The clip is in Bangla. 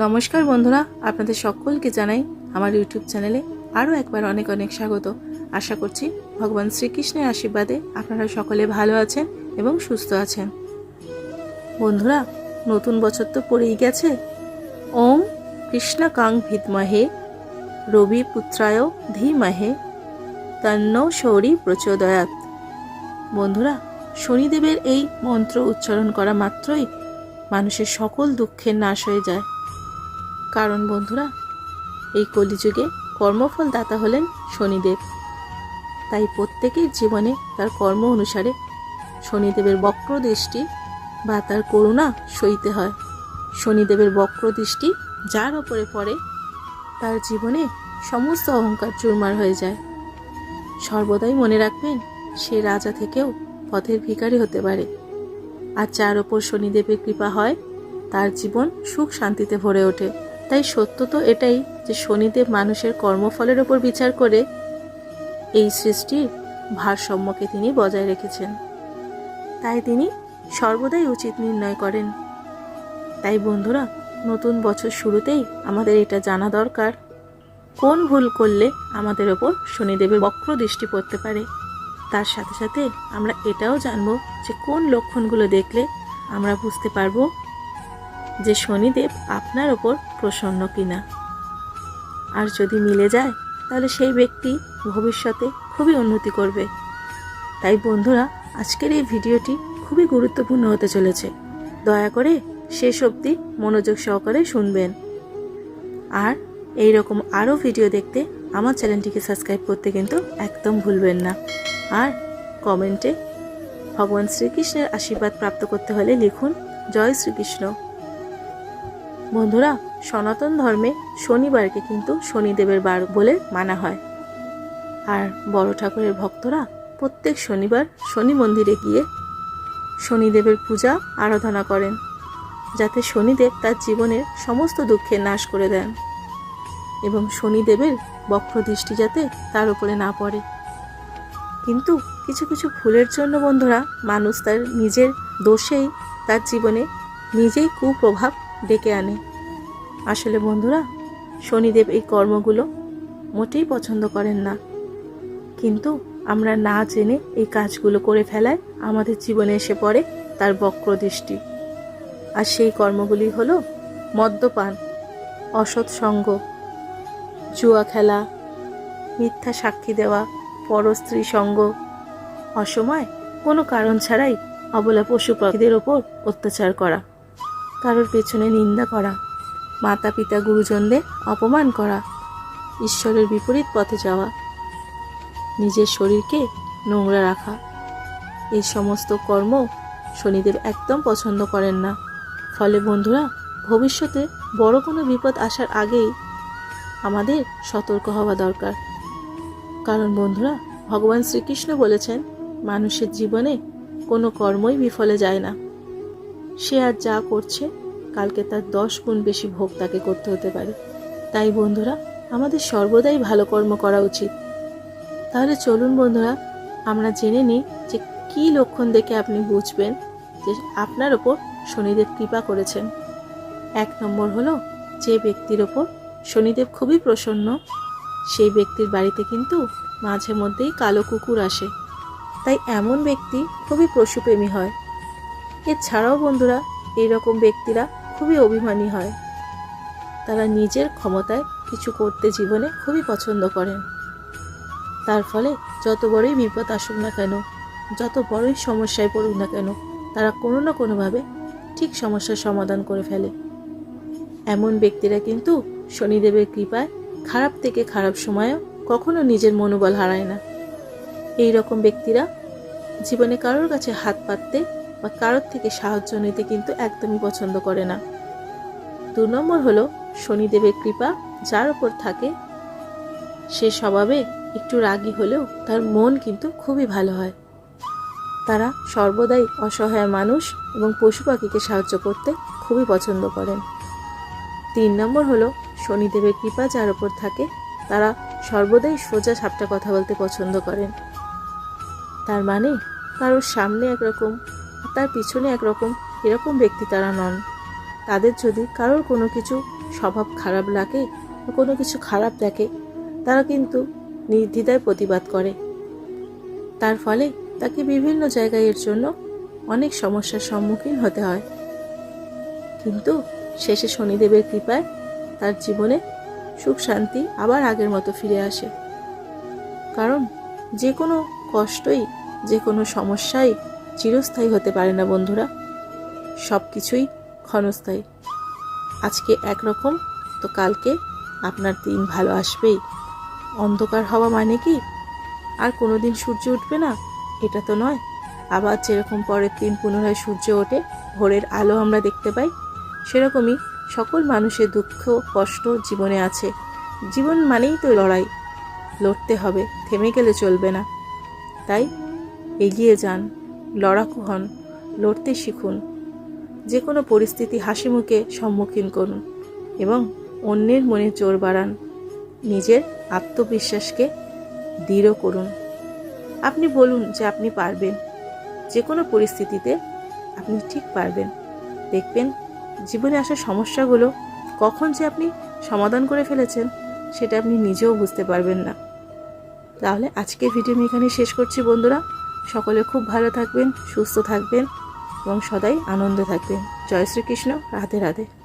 নমস্কার বন্ধুরা, আপনাদের সকলকে জানাই আমার ইউটিউব চ্যানেলে আরও একবার অনেক অনেক স্বাগত। আশা করছি ভগবান শ্রীকৃষ্ণের আশীর্বাদে আপনারা সকলে ভালো আছেন এবং সুস্থ আছেন। বন্ধুরা, নতুন বছর তো পড়েই গেছে। ওম কৃষ্ণকাং ভিদমহে, রবি পুত্রায় ধীমহে, তন্ন শৌরী প্রচোদয়াত বন্ধুরা, শনিদেবের এই মন্ত্র উচ্চারণ করা মাত্রই মানুষের সকল দুঃখের নাশ হয়ে যায়। কারণ বন্ধুরা, এই কলিযুগে কর্মফল দাতা হলেন শনিদেব। তাই প্রত্যেকের জীবনে তার কর্ম অনুসারে শনিদেবের বক্র দৃষ্টি বা তার করুণা সইতে হয়। শনিদেবের বক্র দৃষ্টি যার ওপরে পড়ে, তার জীবনে সমস্ত অহংকার চুরমার হয়ে যায়। সর্বদাই মনে রাখবেন, সে রাজা থেকেও পথের ভিখারি হতে পারে। আর যার ওপর শনিদেবের কৃপা হয়, তার জীবন সুখ শান্তিতে ভরে ওঠে। তাই সত্য তো এটাই যে শনিদেব মানুষের কর্মফলের ওপর বিচার করে এই সৃষ্টির ভারসাম্যকে তিনি বজায় রেখেছেন। তাই তিনি সর্বদাই উচিত নির্ণয় করেন। তাই বন্ধুরা, নতুন বছর শুরুতেই আমাদের এটা জানা দরকার। কোন ভুল করলে আমাদের ওপর শনিদেবের বক্র দৃষ্টি পড়তে পারে? তার সাথে সাথে আমরা এটাও জানব যে কোন লক্ষণগুলো দেখলে আমরা বুঝতে পারব যে শনিদেব আপনার ওপর প্রসন্ন কিনা। আর যদি মিলে যায়, তাহলে সেই ব্যক্তি ভবিষ্যতে খুবই উন্নতি করবে। তাই বন্ধুরা, আজকের এই ভিডিওটি খুবই গুরুত্বপূর্ণ হতে চলেছে। দয়া করে শেষ অবধি মনোযোগ সহকারে শুনবেন। আর এই রকম আরও ভিডিও দেখতে আমার চ্যানেলটিকে সাবস্ক্রাইব করতে কিন্তু একদম ভুলবেন না। আর কমেন্টে ভগবান শ্রীকৃষ্ণের আশীর্বাদ প্রাপ্ত করতে হলে লিখুন, জয় শ্রীকৃষ্ণ। বন্ধুরা, সনাতন ধর্মে শনিবারকে কিন্তু শনিদেবের বার বলে মানা হয়। আর বড় ঠাকুরের ভক্তরা প্রত্যেক শনিবার শনি মন্দিরে গিয়ে শনিদেবের পূজা, আরাধনা করেন, যাতে শনিদেব তার জীবনের সমস্ত দুঃখের নাশ করে দেন এবং শনিদেবের বক্র দৃষ্টি যাতে তার উপরে না পড়ে। কিন্তু কিছু কিছু ভুলের জন্য বন্ধুরা, মানুষ তার নিজের দোষেই তার জীবনে নিজেই কুপ্রভাব ডেকে আনে। আসলে বন্ধুরা, শনিদেব এই কর্মগুলো মোটেই পছন্দ করেন না। কিন্তু আমরা না জেনে এই কাজগুলো করে ফেলায় আমাদের জীবনে এসে পড়ে তার বক্র দৃষ্টি। আর সেই কর্মগুলি হলো মদ্যপান, অসৎ সঙ্গ, জুয়া খেলা, মিথ্যা সাক্ষী দেওয়া, পরস্ত্রী সঙ্গ, অসময় কোনো কারণ ছাড়াই অবলা পশু পাখিদের ওপর অত্যাচার করা। কারোর পেছনে নিন্দা করা মাতা পিতা গুরুজনদের অপমান করা, ঈশ্বরের বিপরীত পথে যাওয়া, নিজের শরীরকে নোংরা রাখা। এই সমস্ত কর্ম শনিদেব একদম পছন্দ করেন না। ফলে বন্ধুরা, ভবিষ্যতে বড় কোনো বিপদ আসার আগেই আমাদের সতর্ক হওয়া দরকার। কারণ বন্ধুরা, ভগবান শ্রীকৃষ্ণ বলেছেন, মানুষের জীবনে কোনো কর্মই বিফলে যায় না। সে আর যা করছে, কালকে তার দশ গুণ বেশি ভোগ তাকে করতে হতে পারে। তাই বন্ধুরা, আমাদের সর্বদাই ভালো কর্ম করা উচিত। তাহলে চলুন বন্ধুরা, আমরা জেনে নিই যে কী লক্ষণ দেখে আপনি বুঝবেন যে আপনার ওপর শনিদেব কৃপা করেছেন। এক নম্বর হলো, যে ব্যক্তির ওপর শনিদেব খুবই প্রসন্ন, সেই ব্যক্তির বাড়িতে কিন্তু মাঝে মধ্যেই কালো কুকুর আসে। তাই এমন ব্যক্তি খুবই পশুপ্রেমী হয়। এছাড়াও বন্ধুরা, এইরকম ব্যক্তিরা খুবই অভিমানী হয়। তারা নিজের ক্ষমতায় কিছু করতে জীবনে খুবই পছন্দ করেন। তার ফলে যত বড়ই বিপদ আসুক না কেন, যত বড়ই সমস্যায় পড়ুক না কেন, তারা কোনো না কোনোভাবে ঠিক সমস্যার সমাধান করে ফেলে। এমন ব্যক্তিরা কিন্তু শনিদেবের কৃপায় খারাপ থেকে খারাপ সময়েও কখনো নিজের মনোবল হারায় না। এই রকম ব্যক্তিরা জীবনে কারোর কাছে হাত পাততে বা কারোর থেকে সাহায্য নিতে কিন্তু একদমই পছন্দ করে না। দু নম্বর হলো শনিদেবের কৃপা, যার ওপর থাকে সে স্বভাবে একটু রাগী হলেও তার মন কিন্তু খুবই ভালো হয়। তারা সর্বদাই অসহায় মানুষ এবং পশু পাখিকে সাহায্য করতে খুবই পছন্দ করেন। তিন নম্বর হলো শনিদেবের কৃপা, যার ওপর থাকে তারা সর্বদাই সোজা সাপটা কথা বলতে পছন্দ করেন। তার মানে কারোর সামনে একরকম তার পিছনে একরকম, এরকম ব্যক্তি তারা নন। তাদের যদি কারোর কোনো কিছু স্বভাব খারাপ লাগে কোনো কিছু খারাপ দেখে, তারা কিন্তু নির্দ্বিধায় প্রতিবাদ করে। তার ফলে তাকে বিভিন্ন জায়গায় এর জন্য অনেক সমস্যার সম্মুখীন হতে হয়। কিন্তু শেষে শনিদেবের কৃপায় তার জীবনে সুখ শান্তি আবার আগের মতো ফিরে আসে। কারণ যে কোনো কষ্টই, যে কোনো সমস্যাই চিরস্থায়ী হতে পারে না, বন্ধুরা। সব কিছুই ক্ষণস্থায়ী। আজকে একরকম, তো কালকে আপনার দিন ভালো আসবেই। অন্ধকার হওয়া মানে কি? আর কোনো দিন সূর্য উঠবে না? এটা তো নয়। আবার যেরকম পরের দিন পুনরায় সূর্য ওঠে, ভোরের আলো আমরা দেখতে পাই, সেরকমই সকল মানুষের দুঃখ, কষ্ট জীবনে আছে। জীবন মানেই তো লড়াই। লড়তে হবে, থেমে গেলে চলবে না। তাই এগিয়ে যান। লড়াকু হন, লড়তে শিখুন। যে কোনো পরিস্থিতি হাসি মুখে সম্মুখীন করুন এবং অন্যের মনে জোর বাড়ান। নিজের আত্মবিশ্বাসকে দৃঢ় করুন। আপনি বলুন যে আপনি পারবেন। যে কোনো পরিস্থিতিতে আপনি ঠিক পারবেন। দেখবেন জীবনে আসা সমস্যাগুলো কখন যে আপনি সমাধান করে ফেলেছেন, সেটা আপনি নিজেও বুঝতে পারবেন না। তাহলে আজকের ভিডিও আমি এখানে শেষ করছি বন্ধুরা। সকলে খুব ভালো থাকবেন সুস্থ থাকবেন এবং সদাই আনন্দে থাকবেন। জয় শ্রীকৃষ্ণ রাধে রাধে।